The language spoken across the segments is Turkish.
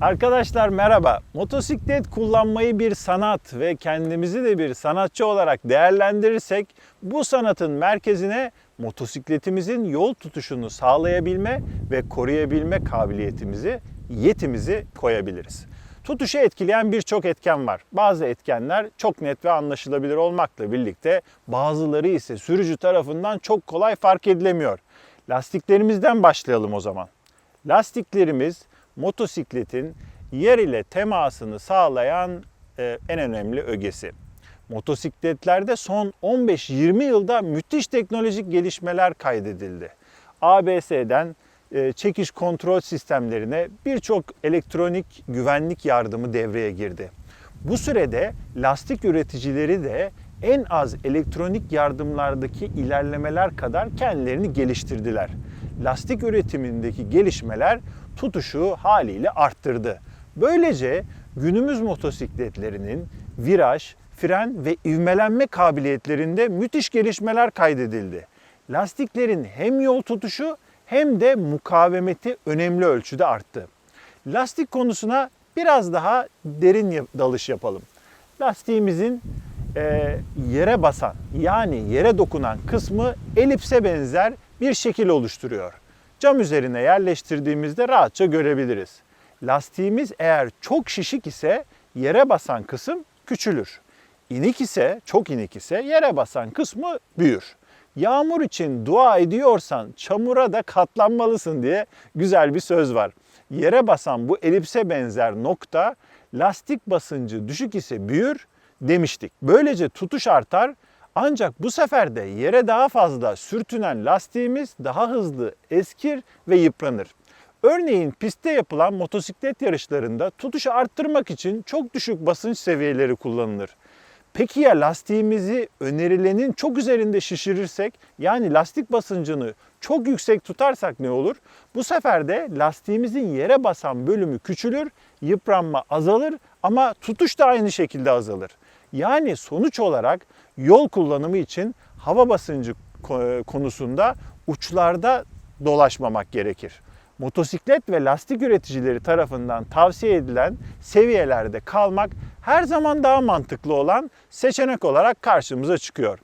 Arkadaşlar merhaba. Motosiklet kullanmayı bir sanat ve kendimizi de bir sanatçı olarak değerlendirirsek bu sanatın merkezine motosikletimizin yol tutuşunu sağlayabilme ve koruyabilme kabiliyetimizi, yetimizi koyabiliriz. Tutuşu etkileyen birçok etken var. Bazı etkenler çok net ve anlaşılabilir olmakla birlikte bazıları ise sürücü tarafından çok kolay fark edilemiyor. Lastiklerimizden başlayalım o zaman. Lastiklerimiz motosikletin yer ile temasını sağlayan e, en önemli ögesi. Motosikletlerde son 15-20 yılda müthiş teknolojik gelişmeler kaydedildi. ABS'den e, çekiş kontrol sistemlerine birçok elektronik güvenlik yardımı devreye girdi. Bu sürede lastik üreticileri de en az elektronik yardımlardaki ilerlemeler kadar kendilerini geliştirdiler. Lastik üretimindeki gelişmeler tutuşu haliyle arttırdı. Böylece günümüz motosikletlerinin viraj, fren ve ivmelenme kabiliyetlerinde müthiş gelişmeler kaydedildi. Lastiklerin hem yol tutuşu hem de mukavemeti önemli ölçüde arttı. Lastik konusuna biraz daha derin dalış yapalım. Lastiğimizin e, yere basan yani yere dokunan kısmı elipse benzer bir şekil oluşturuyor. Cam üzerine yerleştirdiğimizde rahatça görebiliriz. Lastiğimiz eğer çok şişik ise yere basan kısım küçülür. İnik ise, çok inik ise yere basan kısmı büyür. Yağmur için dua ediyorsan çamura da katlanmalısın diye güzel bir söz var. Yere basan bu elipse benzer nokta lastik basıncı düşük ise büyür demiştik. Böylece tutuş artar ancak bu sefer de yere daha fazla sürtünen lastiğimiz daha hızlı eskir ve yıpranır. Örneğin pistte yapılan motosiklet yarışlarında tutuşu arttırmak için çok düşük basınç seviyeleri kullanılır. Peki ya lastiğimizi önerilenin çok üzerinde şişirirsek yani lastik basıncını çok yüksek tutarsak ne olur? Bu sefer de lastiğimizin yere basan bölümü küçülür, yıpranma azalır ama tutuş da aynı şekilde azalır. Yani sonuç olarak yol kullanımı için hava basıncı konusunda uçlarda dolaşmamak gerekir. Motosiklet ve lastik üreticileri tarafından tavsiye edilen seviyelerde kalmak her zaman daha mantıklı olan seçenek olarak karşımıza çıkıyor.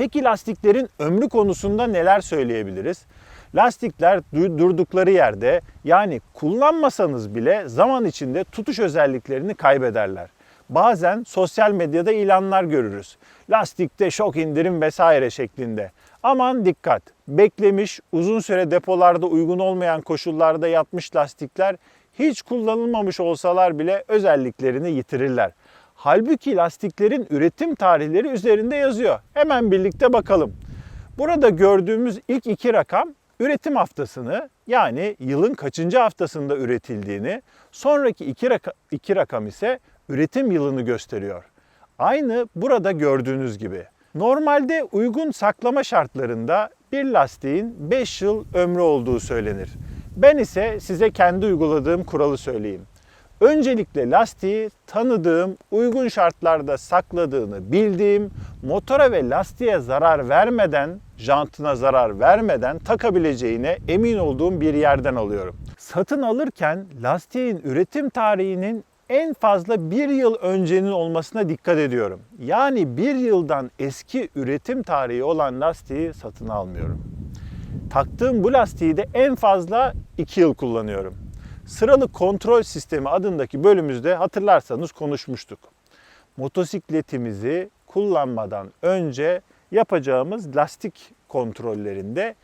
Peki lastiklerin ömrü konusunda neler söyleyebiliriz? Lastikler durdukları yerde yani kullanmasanız bile zaman içinde tutuş özelliklerini kaybederler. Bazen sosyal medyada ilanlar görürüz. Lastikte şok indirim vesaire şeklinde. Aman dikkat! Beklemiş, uzun süre depolarda uygun olmayan koşullarda yatmış lastikler hiç kullanılmamış olsalar bile özelliklerini yitirirler. Halbuki lastiklerin üretim tarihleri üzerinde yazıyor. Hemen birlikte bakalım. Burada gördüğümüz ilk iki rakam üretim haftasını yani yılın kaçıncı haftasında üretildiğini, sonraki iki, raka, iki rakam ise üretim yılını gösteriyor. Aynı burada gördüğünüz gibi. Normalde uygun saklama şartlarında bir lastiğin 5 yıl ömrü olduğu söylenir. Ben ise size kendi uyguladığım kuralı söyleyeyim. Öncelikle lastiği tanıdığım, uygun şartlarda sakladığını bildiğim, motora ve lastiğe zarar vermeden, jantına zarar vermeden takabileceğine emin olduğum bir yerden alıyorum. Satın alırken lastiğin üretim tarihinin en fazla bir yıl öncenin olmasına dikkat ediyorum. Yani bir yıldan eski üretim tarihi olan lastiği satın almıyorum. Taktığım bu lastiği de en fazla 2 yıl kullanıyorum. Sıralı kontrol sistemi adındaki bölümümüzde hatırlarsanız konuşmuştuk. Motosikletimizi kullanmadan önce yapacağımız lastik kontrollerinde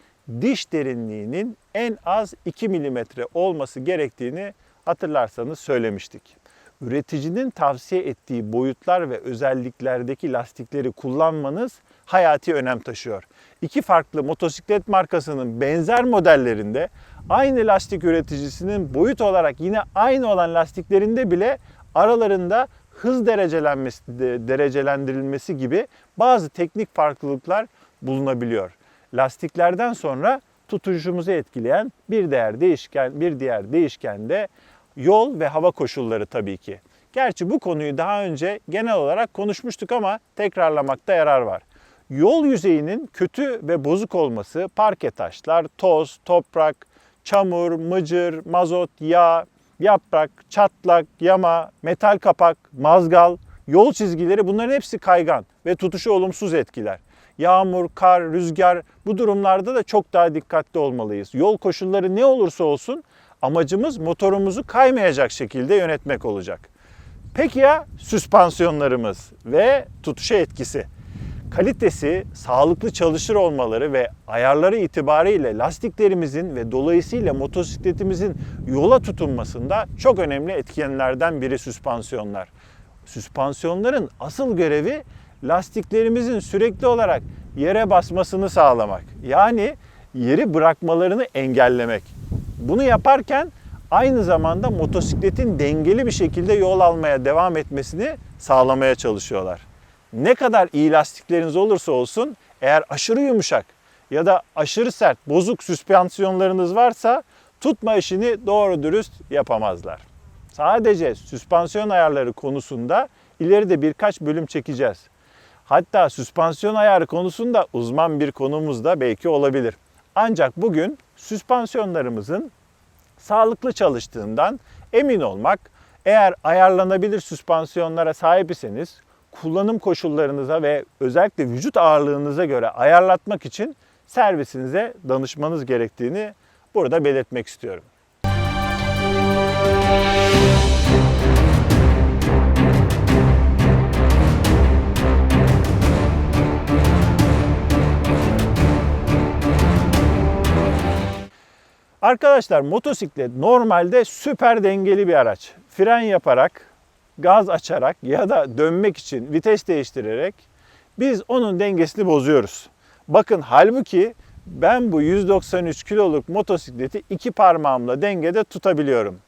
diş derinliğinin en az 2 mm olması gerektiğini hatırlarsanız söylemiştik. Üreticinin tavsiye ettiği boyutlar ve özelliklerdeki lastikleri kullanmanız hayati önem taşıyor. İki farklı motosiklet markasının benzer modellerinde aynı lastik üreticisinin boyut olarak yine aynı olan lastiklerinde bile aralarında hız derecelenmesi, derecelendirilmesi gibi bazı teknik farklılıklar bulunabiliyor. Lastiklerden sonra tutuşumuzu etkileyen bir diğer değişken bir diğer değişken de yol ve hava koşulları tabii ki. Gerçi bu konuyu daha önce genel olarak konuşmuştuk ama tekrarlamakta yarar var. Yol yüzeyinin kötü ve bozuk olması parke taşlar, toz, toprak, çamur, mıcır, mazot, yağ, yaprak, çatlak, yama, metal kapak, mazgal, yol çizgileri bunların hepsi kaygan ve tutuşu olumsuz etkiler. Yağmur, kar, rüzgar bu durumlarda da çok daha dikkatli olmalıyız. Yol koşulları ne olursa olsun amacımız motorumuzu kaymayacak şekilde yönetmek olacak. Peki ya süspansiyonlarımız ve tutuşa etkisi? Kalitesi, sağlıklı çalışır olmaları ve ayarları itibariyle lastiklerimizin ve dolayısıyla motosikletimizin yola tutunmasında çok önemli etkenlerden biri süspansiyonlar. Süspansiyonların asıl görevi lastiklerimizin sürekli olarak yere basmasını sağlamak. Yani yeri bırakmalarını engellemek. Bunu yaparken aynı zamanda motosikletin dengeli bir şekilde yol almaya devam etmesini sağlamaya çalışıyorlar. Ne kadar iyi lastikleriniz olursa olsun eğer aşırı yumuşak ya da aşırı sert bozuk süspansiyonlarınız varsa tutma işini doğru dürüst yapamazlar. Sadece süspansiyon ayarları konusunda ileride birkaç bölüm çekeceğiz. Hatta süspansiyon ayarı konusunda uzman bir konumuz da belki olabilir. Ancak bugün süspansiyonlarımızın sağlıklı çalıştığından emin olmak, eğer ayarlanabilir süspansiyonlara sahip iseniz kullanım koşullarınıza ve özellikle vücut ağırlığınıza göre ayarlatmak için servisinize danışmanız gerektiğini burada belirtmek istiyorum. Arkadaşlar motosiklet normalde süper dengeli bir araç. Fren yaparak, gaz açarak ya da dönmek için vites değiştirerek biz onun dengesini bozuyoruz. Bakın halbuki ben bu 193 kiloluk motosikleti iki parmağımla dengede tutabiliyorum.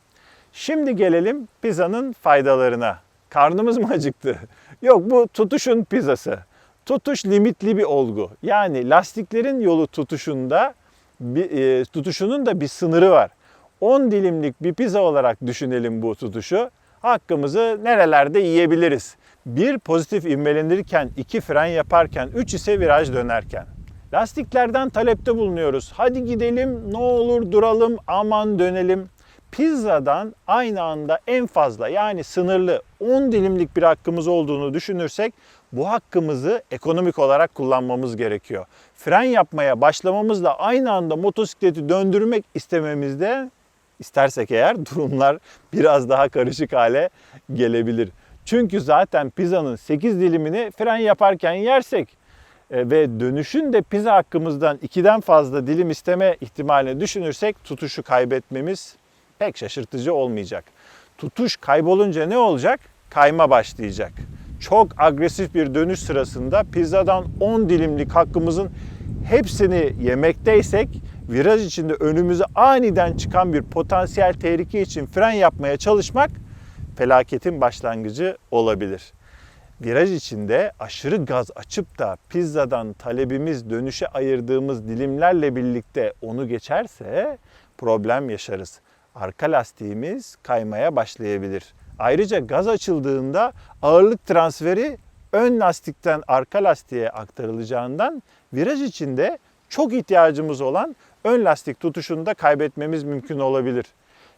Şimdi gelelim pizzanın faydalarına. Karnımız mı acıktı? Yok bu tutuşun pizzası. Tutuş limitli bir olgu. Yani lastiklerin yolu tutuşunda bir, e, tutuşunun da bir sınırı var. 10 dilimlik bir pizza olarak düşünelim bu tutuşu. Hakkımızı nerelerde yiyebiliriz? Bir pozitif ivmelenirken, iki fren yaparken, üç ise viraj dönerken. Lastiklerden talepte bulunuyoruz. Hadi gidelim, ne olur duralım, aman dönelim. Pizzadan aynı anda en fazla yani sınırlı 10 dilimlik bir hakkımız olduğunu düşünürsek bu hakkımızı ekonomik olarak kullanmamız gerekiyor. Fren yapmaya başlamamızla aynı anda motosikleti döndürmek istememizde istersek eğer durumlar biraz daha karışık hale gelebilir. Çünkü zaten pizzanın 8 dilimini fren yaparken yersek e, ve dönüşün de pizza hakkımızdan 2'den fazla dilim isteme ihtimalini düşünürsek tutuşu kaybetmemiz pek şaşırtıcı olmayacak. Tutuş kaybolunca ne olacak? Kayma başlayacak. Çok agresif bir dönüş sırasında pizzadan 10 dilimlik hakkımızın hepsini yemekteysek viraj içinde önümüze aniden çıkan bir potansiyel tehlike için fren yapmaya çalışmak felaketin başlangıcı olabilir. Viraj içinde aşırı gaz açıp da pizzadan talebimiz dönüşe ayırdığımız dilimlerle birlikte onu geçerse problem yaşarız. Arka lastiğimiz kaymaya başlayabilir. Ayrıca gaz açıldığında ağırlık transferi ön lastikten arka lastiğe aktarılacağından viraj içinde çok ihtiyacımız olan ön lastik tutuşunu da kaybetmemiz mümkün olabilir.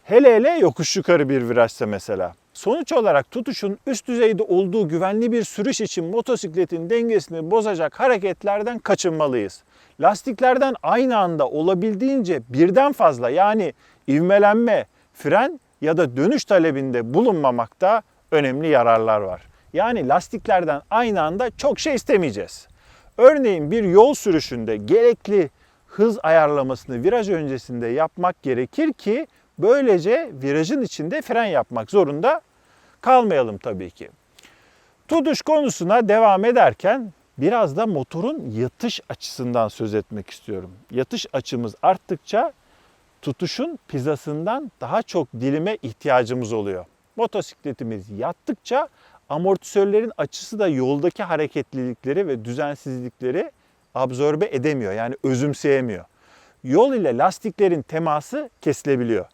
Hele hele yokuş yukarı bir virajsa mesela. Sonuç olarak tutuşun üst düzeyde olduğu güvenli bir sürüş için motosikletin dengesini bozacak hareketlerden kaçınmalıyız. Lastiklerden aynı anda olabildiğince birden fazla yani ivmelenme, fren ya da dönüş talebinde bulunmamakta önemli yararlar var. Yani lastiklerden aynı anda çok şey istemeyeceğiz. Örneğin bir yol sürüşünde gerekli hız ayarlamasını viraj öncesinde yapmak gerekir ki böylece virajın içinde fren yapmak zorunda kalmayalım tabii ki. Tutuş konusuna devam ederken biraz da motorun yatış açısından söz etmek istiyorum. Yatış açımız arttıkça tutuşun pizzasından daha çok dilime ihtiyacımız oluyor. Motosikletimiz yattıkça amortisörlerin açısı da yoldaki hareketlilikleri ve düzensizlikleri absorbe edemiyor. Yani özümseyemiyor. Yol ile lastiklerin teması kesilebiliyor.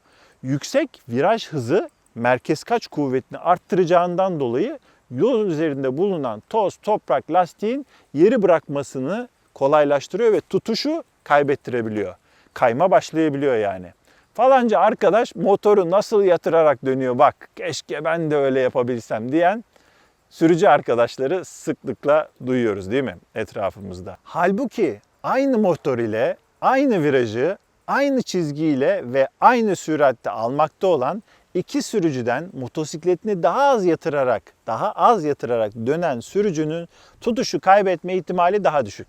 Yüksek viraj hızı merkez kaç kuvvetini arttıracağından dolayı yol üzerinde bulunan toz, toprak, lastiğin yeri bırakmasını kolaylaştırıyor ve tutuşu kaybettirebiliyor. Kayma başlayabiliyor yani. Falanca arkadaş motoru nasıl yatırarak dönüyor bak keşke ben de öyle yapabilsem diyen sürücü arkadaşları sıklıkla duyuyoruz değil mi etrafımızda? Halbuki aynı motor ile aynı virajı aynı çizgiyle ve aynı süratte almakta olan iki sürücüden motosikletini daha az yatırarak, daha az yatırarak dönen sürücünün tutuşu kaybetme ihtimali daha düşük.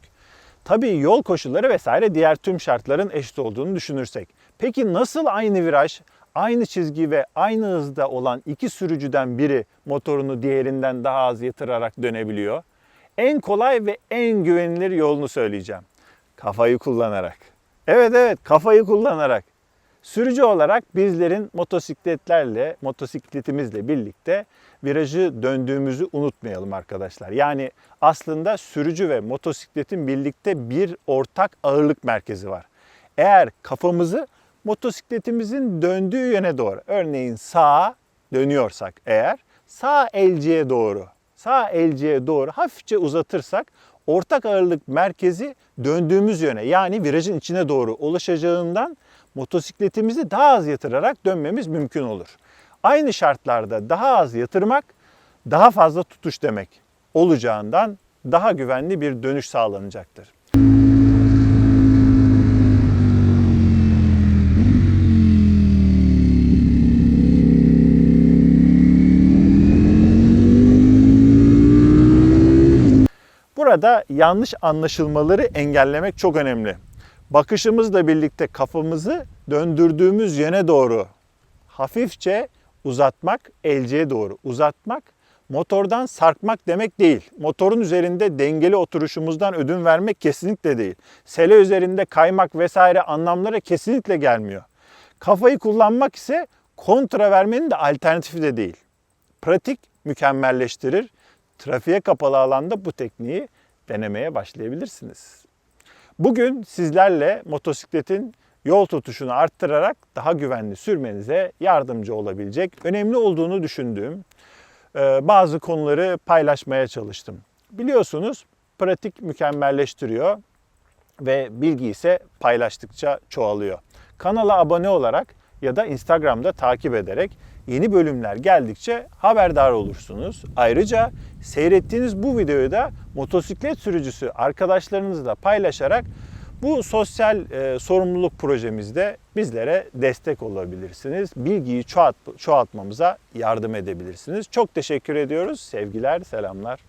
Tabii yol koşulları vesaire diğer tüm şartların eşit olduğunu düşünürsek. Peki nasıl aynı viraj, aynı çizgi ve aynı hızda olan iki sürücüden biri motorunu diğerinden daha az yatırarak dönebiliyor? En kolay ve en güvenilir yolunu söyleyeceğim. Kafayı kullanarak. Evet evet kafayı kullanarak. Sürücü olarak bizlerin motosikletlerle, motosikletimizle birlikte virajı döndüğümüzü unutmayalım arkadaşlar. Yani aslında sürücü ve motosikletin birlikte bir ortak ağırlık merkezi var. Eğer kafamızı motosikletimizin döndüğü yöne doğru, örneğin sağa dönüyorsak eğer, sağ elciye doğru, sağ elciye doğru hafifçe uzatırsak ortak ağırlık merkezi döndüğümüz yöne yani virajın içine doğru ulaşacağından motosikletimizi daha az yatırarak dönmemiz mümkün olur. Aynı şartlarda daha az yatırmak daha fazla tutuş demek olacağından daha güvenli bir dönüş sağlanacaktır. Burada yanlış anlaşılmaları engellemek çok önemli. Bakışımızla birlikte kafamızı döndürdüğümüz yöne doğru hafifçe uzatmak, elciye doğru uzatmak, motordan sarkmak demek değil. Motorun üzerinde dengeli oturuşumuzdan ödün vermek kesinlikle değil. Sele üzerinde kaymak vesaire anlamlara kesinlikle gelmiyor. Kafayı kullanmak ise kontra vermenin de alternatifi de değil. Pratik mükemmelleştirir. Trafiğe kapalı alanda bu tekniği denemeye başlayabilirsiniz. Bugün sizlerle motosikletin yol tutuşunu arttırarak daha güvenli sürmenize yardımcı olabilecek önemli olduğunu düşündüğüm e, bazı konuları paylaşmaya çalıştım. Biliyorsunuz pratik mükemmelleştiriyor ve bilgi ise paylaştıkça çoğalıyor. Kanala abone olarak ya da Instagram'da takip ederek yeni bölümler geldikçe haberdar olursunuz. Ayrıca seyrettiğiniz bu videoyu da motosiklet sürücüsü arkadaşlarınızla paylaşarak bu sosyal e, sorumluluk projemizde bizlere destek olabilirsiniz. Bilgiyi çoğalt, çoğaltmamıza yardım edebilirsiniz. Çok teşekkür ediyoruz. Sevgiler, selamlar.